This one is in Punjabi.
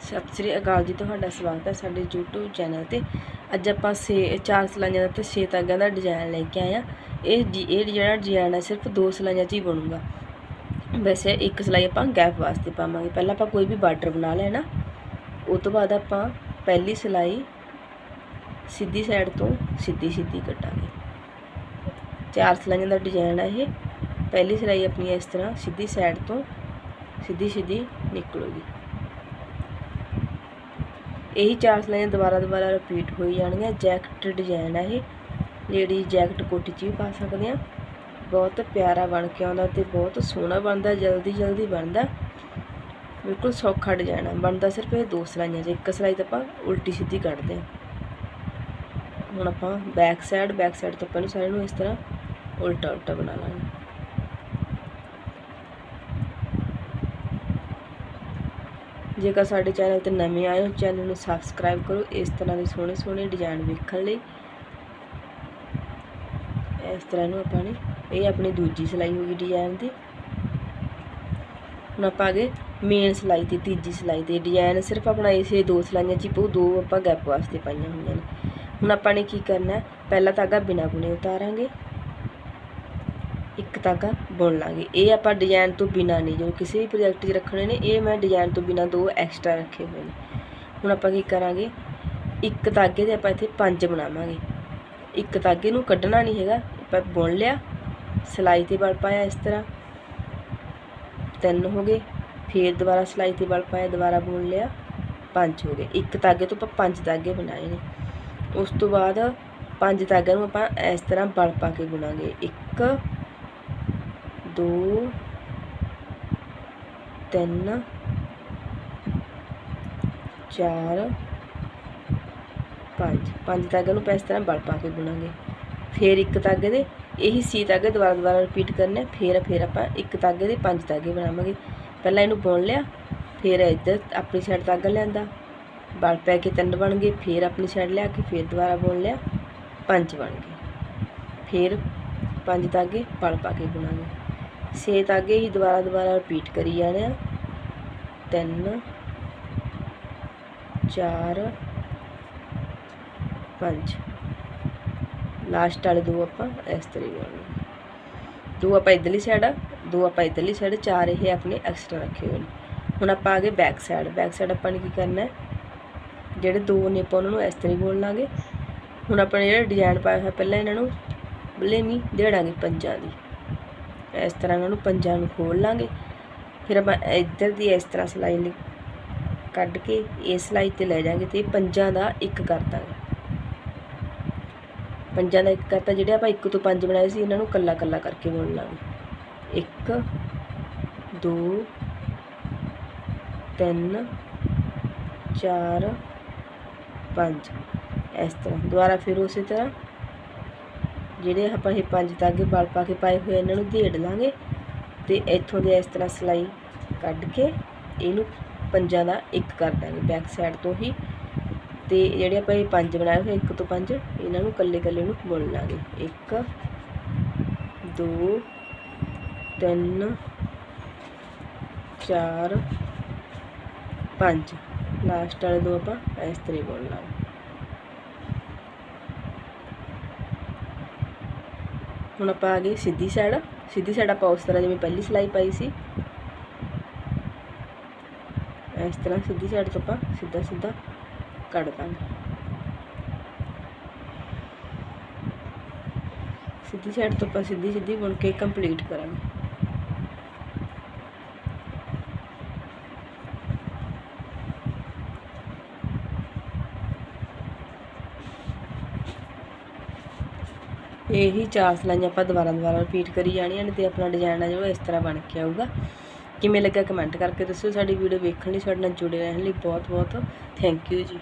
ਸਤਿ ਸ੍ਰੀ ਅਕਾਲ ਜੀ, ਤੁਹਾਡਾ ਸਵਾਗਤ ਹੈ ਸਾਡੇ YouTube ਚੈਨਲ ਤੇ। ਅੱਜ ਆਪਾਂ ਸੇ ਚਾਰ ਸਲਾਈਆਂ ਦਾ ਤੇ ਛੇ ਤਾਗਾਂ ਦਾ ਡਿਜ਼ਾਈਨ ਲੈ ਕੇ ਆਏ ਆ ਇਹ ਜੀ- ਇਹ ਜਿਹੜਾ ਡਿਜ਼ਾਈਨ ਹੈ, ਸਿਰਫ ਦੋ ਸਲਾਈਆਂ 'ਚ ਹੀ ਬਣੂਗਾ। ਵੈਸੇ ਇੱਕ ਸਲਾਈ ਆਪਾਂ ਗੈਪ ਵਾਸਤੇ ਪਾਵਾਂਗੇ। ਪਹਿਲਾਂ ਆਪਾਂ ਕੋਈ ਵੀ ਬਾਰਡਰ ਬਣਾ ਲੈਣਾ ਉਸ ਤੋਂ ਬਾਅਦ ਆਪਾਂ ਪਹਿਲੀ ਸਲਾਈ ਸਿੱਧੀ ਸਾਈਡ ਤੋਂ ਸਿੱਧੀ ਸਿੱਧੀ ਕੱਟਾਂਗੇ। ਚਾਰ ਸਲਾਈਆਂ ਦਾ ਡਿਜ਼ਾਈਨ ਹੈ ਇਹ। ਪਹਿਲੀ ਸਲਾਈ ਆਪਣੀ ਇਸ ਤਰ੍ਹਾਂ ਸਿੱਧੀ ਸਾਈਡ ਤੋਂ ਸਿੱਧੀ ਸਿੱਧੀ ਨਿਕਲੂਗੀ। ਇਹੀ ਚਾਰ ਸਿਲਾਈਆਂ ਦੁਬਾਰਾ ਦੁਬਾਰਾ ਰਿਪੀਟ ਹੋਈ ਜਾਣਗੀਆਂ। ਜੈਕਟ ਡਿਜ਼ਾਈਨ ਹੈ ਇਹ। ਜਿਹੜੀ ਜੈਕਟ ਕੋਟੀ 'ਚ ਵੀ ਪਾ ਸਕਦੇ ਆ। ਬਹੁਤ ਪਿਆਰਾ ਬਣ ਕੇ ਆਉਂਦਾ ਤੇ ਬਹੁਤ ਸੋਹਣਾ ਬਣਦਾ, ਜਲਦੀ ਜਲਦੀ ਬਣਦਾ। ਬਿਲਕੁਲ ਸੌਖਾ ਡਿਜ਼ਾਈਨ ਆ। ਬਣਦਾ ਸਿਰਫ ਇਹ ਦੋ ਸਿਲਾਈਆਂ 'ਚ। ਇੱਕ ਸਿਲਾਈ ਤਾਂ ਆਪਾਂ ਉਲਟੀ ਸਿੱਧੀ ਕੱਢਦੇ ਆ। ਹੁਣ ਆਪਾਂ ਬੈਕ ਸਾਈਡ ਬੈਕ ਸਾਈਡ ਤੋਂ ਪਹਿਲਾਂ ਸਾਈਡ ਨੂੰ ਇਸ ਤਰ੍ਹਾਂ ਉਲਟਾ ਉਲਟਾ ਬਣਾ ਲਾਂਗੇ। ਜੇਕਰ ਸਾਡੇ ਚੈਨਲ ਤੇ ਨਵੇਂ ਆਏ ਹੋ, ਚੈਨਲ ਨੂੰ ਸਬਸਕ੍ਰਾਈਬ ਕਰੋ, ਇਸ ਤਰ੍ਹਾਂ ਦੇ ਸੋਹਣੇ ਸੋਹਣੇ ਡਿਜ਼ਾਈਨ ਵੇਖਣ ਲਈ। ਇਸ ਤਰ੍ਹਾਂ ਨੂੰ ਆਪਾਂ ਨੇ ਇਹ ਆਪਣੀ ਦੂਜੀ ਸਿਲਾਈ ਹੋ ਗਈ ਡਿਜ਼ਾਈਨ ਦੀ। ਹੁਣ ਆਪਾਂ ਅਗੇ ਮੇਨ ਸਿਲਾਈ ਤੇ, ਤੀਜੀ ਸਿਲਾਈ ਤੇ। ਡਿਜ਼ਾਈਨ ਸਿਰਫ ਆਪਣਾ ਇਸੇ ਦੋ ਸਿਲਾਈਆਂ ਚ ਉਹ ਦੋ ਆਪਾਂ ਗੈਪ ਵਾਸਤੇ ਪਾਈਆਂ ਹੋਈਆਂ ਨੇ। ਹੁਣ ਆਪਾਂ ਨੇ ਕੀ ਕਰਨਾ ਪਹਿਲਾਂ ਪਹਿਲਾ ਧਾਗਾ ਬਿਨਾ ਬੁਣੇ ਉਤਾਰਾਂਗੇ। ਇੱਕ ਧਾਗਾ ਬੁਣ ਲਾਂਗੇ। ਇਹ ਆਪਾਂ ਡਿਜ਼ਾਈਨ ਤੋਂ ਬਿਨਾ ਨਹੀਂ ਜੋ ਕਿਸੇ ਵੀ ਪ੍ਰੋਜੈਕਟ 'ਚ ਰੱਖਣੇ ਨੇ, ਇਹ ਮੈਂ ਡਿਜ਼ਾਈਨ ਤੋਂ ਬਿਨਾ ਦੋ ਐਕਸਟਰਾ ਰੱਖੇ ਹੋਏ ਨੇ। ਹੁਣ ਆਪਾਂ ਕੀ ਕਰਾਂਗੇ? ਇੱਕ ਧਾਗੇ ਦੇ ਆਪਾਂ ਇੱਥੇ ਪੰਜ ਬਣਾਵਾਂਗੇ। ਇੱਕ ਧਾਗੇ ਨੂੰ ਕੱਢਣਾ ਨਹੀਂ ਹੈਗਾ, ਆਪਾਂ ਬੁਣ ਲਿਆ, ਸਿਲਾਈ ਤੇ ਵਲ ਪਾਇਆ ਇਸ ਤਰ੍ਹਾਂ। ਤਿੰਨ ਹੋ ਗਏ, ਫੇਰ ਦੁਬਾਰਾ ਸਿਲਾਈ ਤੇ ਵਲ ਪਾਇਆ, ਦੁਬਾਰਾ ਬੁਣ ਲਿਆ, ਪੰਜ ਹੋ ਗਏ। ਇੱਕ ਧਾਗੇ ਤੋਂ ਆਪਾਂ ਪੰਜ ਧਾਗੇ ਬਣਾਏ ਨੇ। ਉਸ ਤੋਂ ਬਾਅਦ ਪੰਜ ਧਾਗਿਆਂ ਨੂੰ ਆਪਾਂ ਇਸ ਤਰ੍ਹਾਂ ਵਲ ਪਾ ਕੇ ਬੁਣਾਂਗੇ। ਇੱਕ ਦੋ, ਤਿੰਨ, ਚਾਰ, ਪੰਜ। ਪੰਜ ਧਾਗੇ ਨੂੰ ਇਸ ਤਰ੍ਹਾਂ ਬਲ ਪਾ ਕੇ ਬੁਣਾਂਗੇ ਫਿਰ ਇੱਕ ਧਾਗੇ ਦੇ, ਇਹੀ ਸੀ ਧਾਗੇ ਦੁਬਾਰਾ ਦੁਬਾਰਾ ਰਿਪੀਟ ਕਰਨੇ, ਫਿਰ ਫਿਰ ਆਪਾਂ ਇੱਕ ਧਾਗੇ ਦੇ ਪੰਜ ਧਾਗੇ ਬਣਾਵਾਂਗੇ। ਪਹਿਲਾਂ ਇਹਨੂੰ ਬੁਣ ਲਿਆ, ਫਿਰ ਇੱਧਰ ਆਪਣੀ ਸਾਈਡ ਧਾਗਾ ਲਿਆਂਦਾ। ਬਲ ਪੈ ਕੇ ਤਿੰਨ ਬਣ ਗਏ, ਫਿਰ ਆਪਣੀ ਸਾਈਡ ਲਿਆ ਕੇ ਫਿਰ ਦੁਬਾਰਾ ਬੁਣ ਲਿਆ, ਪੰਜ ਬਣ ਗਏ। ਫਿਰ ਪੰਜ ਧਾਗੇ ਬਲ ਪਾ ਕੇ ਬੁਣਾਂਗੇ ਛੇ ਧਾਗੇ ਹੀ ਦੁਬਾਰਾ ਦੁਬਾਰਾ ਰਿਪੀਟ ਕਰੀ ਜਾਣੇ। ਆ ਤਿੰਨ, ਚਾਰ, ਪੰਜ। ਲਾਸਟ ਵਾਲੇ ਦੋ ਆਪਾਂ ਇਸ ਤਰੀਕੇ ਬਣਾਉਣੇ ਦੋ ਆਪਾਂ ਇਧਰਲੀ ਸਾਈਡ ਆ, ਦੋ ਆਪਾਂ ਇਧਰਲੀ ਸਾਈਡ ਚਾਰ ਇਹ ਆਪਣੇ ਐਕਸਟਰਾ ਰੱਖੇ ਹੋਏ ਨੇ। ਹੁਣ ਆਪਾਂ ਆ ਗਏ ਬੈਕ ਸਾਈਡ ਬੈਕ ਸਾਈਡ ਆਪਾਂ ਨੇ ਕੀ ਕਰਨਾ ਹੈ? ਜਿਹੜੇ ਦੋ ਨੇ ਆਪਾਂ ਉਹਨਾਂ ਨੂੰ ਇਸ ਤਰ੍ਹਾਂ ਹੀ ਬੋਲ ਲਾਂਗੇ। ਹੁਣ ਆਪਾਂ ਜਿਹੜਾ ਡਿਜ਼ਾਈਨ ਪਾਇਆ ਹੋਇਆ ਪਹਿਲਾਂ ਇਹਨਾਂ ਨੂੰ ਬਲੇਮੀ ਦੇੜਾਂਗੇ ਪੰਜਾਂ ਦੀ। ਇਸ ਤਰ੍ਹਾਂ ਇਹਨਾਂ ਨੂੰ ਪੰਜਾਂ ਨੂੰ ਖੋਲ ਲਾਂਗੇ। ਫਿਰ ਆਪਾਂ ਇੱਧਰ ਦੀ ਇਸ ਤਰ੍ਹਾਂ ਸਿਲਾਈ ਲਈ ਕੱਢ ਕੇ ਇਸ ਸਿਲਾਈ ਤੇ ਲੈ ਜਾਾਂਗੇ ਤੇ ਪੰਜਾਂ ਦਾ ਇੱਕ ਕਰ ਦਾਂਗੇ। ਪੰਜਾਂ ਦਾ ਇੱਕ ਕਰਤਾ ਜਿਹੜੇ ਆਪਾਂ ਇੱਕ ਤੋਂ ਪੰਜ ਬਣਾਏ ਸੀ, ਇਹਨਾਂ ਨੂੰ ਕੱਲਾ ਕੱਲਾ ਕਰਕੇ ਬੁਣ ਲਾਂਗੇ। ਇੱਕ, ਦੋ, ਤਿੰਨ, ਚਾਰ, ਪੰਜ। ਇਸ ਤਰ੍ਹਾਂ ਦੁਬਾਰਾ ਫਿਰ ਉਸੇ ਤਰ੍ਹਾਂ ਜਿਹੜੇ ਆਪਾਂ ਇਹ ਪੰਜ ਧਾਗੇ ਬਲ ਪਾ ਕੇ ਪਾਏ ਹੋਏ ਇਹਨਾਂ ਨੂੰ ਢੇੜ ਲਾਂਗੇ ਤੇ ਇੱਥੋਂ ਦੇ ਇਸ ਤਰ੍ਹਾਂ ਸਿਲਾਈ ਕੱਢ ਕੇ ਇਹਨੂੰ ਪੰਜਾਂ ਦਾ ਇੱਕ ਕਰ ਦਾਂਗੇ ਬੈਕ ਸਾਈਡ ਤੋਂ ਹੀ। ਤੇ ਜਿਹੜੇ ਆਪਾਂ ਇਹ ਪੰਜ ਬਣਾਏ ਹੋਏ ਇੱਕ ਤੋਂ ਪੰਜ, ਇਹਨਾਂ ਨੂੰ ਕੱਲੇ ਕੱਲੇ ਨੂੰ ਬੁਣ ਲਾਂਗੇ। ਇੱਕ, ਦੋ, ਤਿੰਨ, ਚਾਰ, ਪੰਜ। ਲਾਸਟ ਵਾਲੇ ਦੋ ਆਪਾਂ ਇਸ ਤਰ੍ਹਾਂ ਬੁਣ ਲਾਂਗੇ। ਹੁਣ ਆਪਾਂ ਆ ਗਏ ਸਿੱਧੀ ਸਾਈਡ ਸਿੱਧੀ ਸਾਈਡ ਆਪਾਂ ਉਸ ਤਰ੍ਹਾਂ ਜਿਵੇਂ ਪਹਿਲੀ ਸਿਲਾਈ ਪਾਈ ਸੀ। ਇਸ ਤਰ੍ਹਾਂ ਸਿੱਧੀ ਸਾਈਡ ਤੋਂ ਆਪਾਂ ਸਿੱਧਾ ਸਿੱਧਾ ਕੱਢ ਦਾਂਗੇ। ਸਿੱਧੀ ਸਾਈਡ ਤੋਂ ਆਪਾਂ ਸਿੱਧੀ ਸਿੱਧੀ ਬੁਣ ਕੇ ਕੰਪਲੀਟ ਕਰਾਂਗੇ। ਇਹੀ ਚਾਰ ਸਲਾਈਆਂ ਆਪਾਂ ਦੁਬਾਰਾ ਦੁਬਾਰਾ ਰਿਪੀਟ ਕਰੀ ਜਾਣੀਆਂ ਨੇ ਤੇ ਆਪਣਾ ਡਿਜ਼ਾਈਨ ਆ ਜੋ ਇਸ ਤਰ੍ਹਾਂ ਬਣ ਕੇ ਆਊਗਾ। ਕਿਵੇਂ ਲੱਗਾ ਕਮੈਂਟ ਕਰਕੇ ਦੱਸਿਓ, ਸਾਡੀ ਵੀਡੀਓ ਵੇਖਣ ਲਈ, ਸਾਡੇ ਨਾਲ ਜੁੜੇ ਰਹਿਣ ਲਈ ਬਹੁਤ ਬਹੁਤ ਥੈਂਕ ਯੂ ਜੀ।